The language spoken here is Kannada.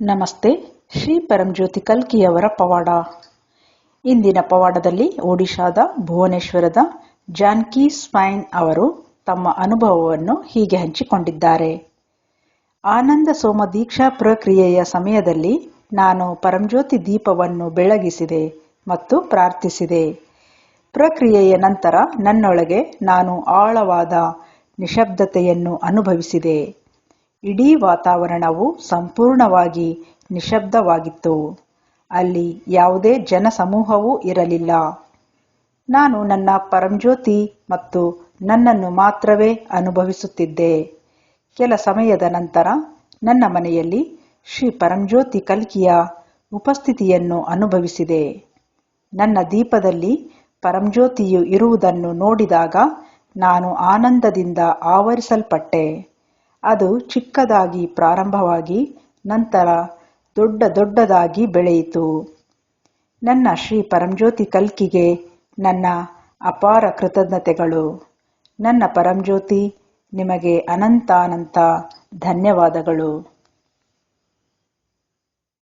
ನಮಸ್ತೆ, ಶ್ರೀ ಪರಂಜ್ಯೋತಿ ಕಲ್ಕಿಯವರ ಪವಾಡ. ಇಂದಿನ ಪವಾಡದಲ್ಲಿ ಒಡಿಶಾದ ಭುವನೇಶ್ವರದ ಜಾನ್ಕಿ ಸ್ಪೈನ್ ಅವರು ತಮ್ಮ ಅನುಭವವನ್ನು ಹೀಗೆ ಹಂಚಿಕೊಂಡಿದ್ದಾರೆ. ಆನಂದ ಸೋಮ ದೀಕ್ಷಾ ಪ್ರಕ್ರಿಯೆಯ ಸಮಯದಲ್ಲಿ ನಾನು ಪರಂಜ್ಯೋತಿ ದೀಪವನ್ನು ಬೆಳಗಿಸಿದೆ ಮತ್ತು ಪ್ರಾರ್ಥಿಸಿದೆ. ಪ್ರಕ್ರಿಯೆಯ ನಂತರ ನನ್ನೊಳಗೆ ನಾನು ಆಳವಾದ ನಿಶಬ್ದತೆಯನ್ನು ಅನುಭವಿಸಿದೆ. ಇಡೀ ವಾತಾವರಣವು ಸಂಪೂರ್ಣವಾಗಿ ನಿಶಬ್ದವಾಗಿತ್ತು. ಅಲ್ಲಿ ಯಾವುದೇ ಜನಸಮೂಹವೂ ಇರಲಿಲ್ಲ. ನಾನು ನನ್ನ ಪರಂಜ್ಯೋತಿ ಮತ್ತು ನನ್ನನ್ನು ಮಾತ್ರವೇ ಅನುಭವಿಸುತ್ತಿದ್ದೆ. ಕೆಲ ಸಮಯದ ನಂತರ ನನ್ನ ಮನೆಯಲ್ಲಿ ಶ್ರೀ ಪರಂಜ್ಯೋತಿ ಕಲ್ಕಿಯ ಉಪಸ್ಥಿತಿಯನ್ನು ಅನುಭವಿಸಿದೆ. ನನ್ನ ದೀಪದಲ್ಲಿ ಪರಂಜ್ಯೋತಿಯು ಇರುವುದನ್ನು ನೋಡಿದಾಗ ನಾನು ಆನಂದದಿಂದ ಆವರಿಸಲ್ಪಟ್ಟೆ. ಅದು ಚಿಕ್ಕದಾಗಿ ಪ್ರಾರಂಭವಾಗಿ ನಂತರ ದೊಡ್ಡ ದೊಡ್ಡದಾಗಿ ಬೆಳೆಯಿತು. ನನ್ನ ಶ್ರೀ ಪರಂಜ್ಯೋತಿ ಕಲ್ಕಿಗೆ ನನ್ನ ಅಪಾರ ಕೃತಜ್ಞತೆಗಳು. ನನ್ನ ಪರಂಜ್ಯೋತಿ, ನಿಮಗೆ ಅನಂತಾನಂತ ಧನ್ಯವಾದಗಳು.